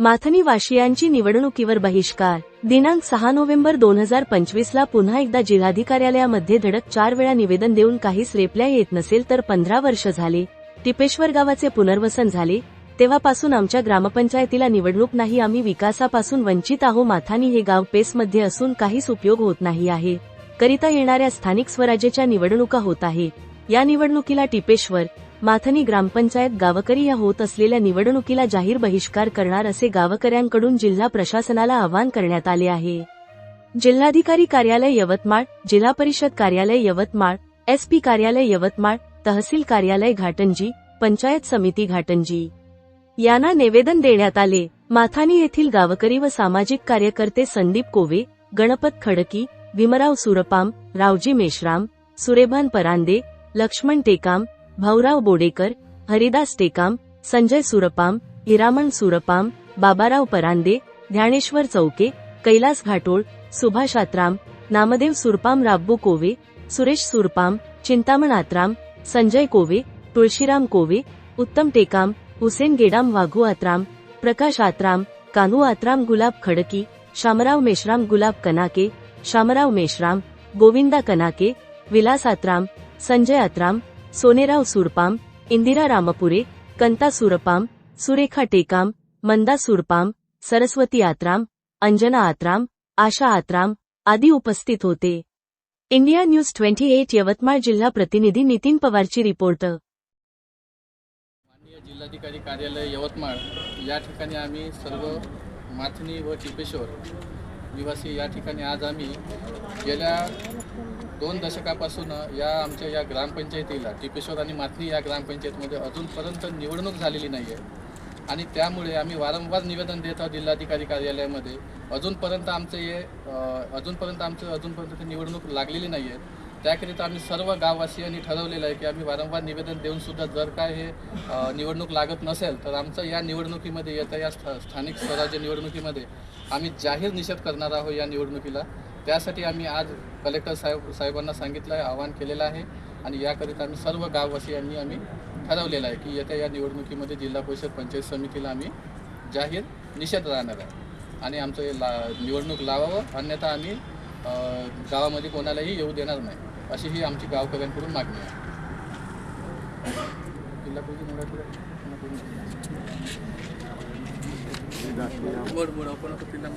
माथनी वाशियांची निवडणुकीवर बहिष्कार. दिनांक सहा नोव्हेंबर दोन हजार पंचवीस ला पुन्हा एकदा जिल्हाधिकार्यालयामध्ये धडक चार वेळा निवेदन देऊन काहीच रेपल्या येत नसेल तर पंधरा वर्ष झाले. टिपेश्वर गावाचे पुनर्वसन झाले. तेव्हापासून आमच्या ग्रामपंचायतीला निवडणूक नाही आम्ही विकासापासून वंचित आहो माथानी हे गाव पेसमध्ये असून काहीच उपयोग होत नाही आहे. करिता येणाऱ्या स्थानिक स्वराज्याच्या निवडणुका होत आहे. या निवडणुकीला टिपेश्वर माथनी ग्रामपंचायत गावकरी या होत असलेल्या निवडणुकीला जाहीर बहिष्कार करणार असे गावकऱ्यांकडून जिल्हा प्रशासनाला आवाहन करण्यात आले आहे. जिल्हाधिकारी कार्यालय यवतमाळ जिल्हा परिषद कार्यालय यवतमाळ एसपी कार्यालय यवतमाळ तहसील कार्यालय घाटंजी पंचायत समिती घाटंजी. यांना निवेदन देण्यात आले. माथानी येथील गावकरी व सामाजिक कार्यकर्ते संदीप कोवे गणपत खडकी भीमराव सुरपाम रावजी मेश्राम सुरेभान परांदे लक्ष्मण टेकाम भाऊराव बोडेकर हरिदास टेकाम संजय सुरपाम हिरामण सुरपाम बाबाराव परांदे ज्ञानेश्वर चौके कैलास घाटोळ सुभाष आत्राम नामदेव सुरपाम राब्बू कोवे सुरेश सुरपाम चिंतामण आत्राम संजय कोवे तुळशीराम कोवे उत्तम टेकाम हुसेन गेडाम वाघू आत्राम प्रकाश आत्राम कानू आत्राम गुलाब खडकी शामराव मेश्राम गुलाब कनाके शामराव मेश्राम गोविंदा कनाके विलास आत्राम संजय आत्राम सोनेराव सुरपाम इंदिरा रामपुरे कंता सुरपाम सुरेखा टेकाम मंदा सुरपाम सरस्वती आत्राम अंजना आत्राम आशा आत्राम आदी उपस्थित होते. India News twenty eight Yavatmal जिल्हा प्रतिनिधी नितीन पवारची रिपोर्ट. माननीय जिल्हाधिकारी कार्यालय यवतमाळ या ठिकाणी आम्ही सर्व माथनी व टिपेश्वर निवासी या ठिकाणी आज आम्ही गेल्या दोन दशकापासून या आमच्या या ग्रामपंचायतीला टिपेश्वर आणि माथनी या ग्रामपंचायतीमध्ये अजूनपर्यंत निवडणूक झालेली नाही आहे आणि त्यामुळे आम्ही वारंवार निवेदन देत आहोत जिल्हाधिकारी कार्यालयामध्ये अजूनपर्यंत आमचं हे अजूनपर्यंत आमचं अजूनपर्यंत ती निवडणूक लागलेली नाही आहे त्याकरिता आम्ही सर्व गाववासियांनी ठरवलेलं आहे की आम्ही वारंवार निवेदन देऊनसुद्धा जर काय हे निवडणूक लागत नसेल तर आमचं या निवडणुकीमध्ये येत्या या स्था- स्थानिक स्वराज्य निवडणुकीमध्ये आम्ही जाहीर निषेध करणार आहोत या निवडणुकीला. त्यासाठी आम्ही आज कलेक्टर साहेब साहेबांना सांगितलं आहे आवाहन केलेलं आहे आणि याकरिता आम्ही सर्व गाववासियांनी आम्ही ठरवलेलं आहे की येत्या या निवडणुकीमध्ये जिल्हा परिषद पंचायत समितीला आम्ही जाहीर निषेध राहणार आहे. आणि आमचं हे ला निवडणूक लावावं अन्यथा आम्ही गावामध्ये कोणालाही येऊ देणार नाही अशी ही आमची गावकऱ्यांकडून मागणी आहे. जिल्हा परिषद मराठी आहे. बोल बोल आपण आता जिल्हा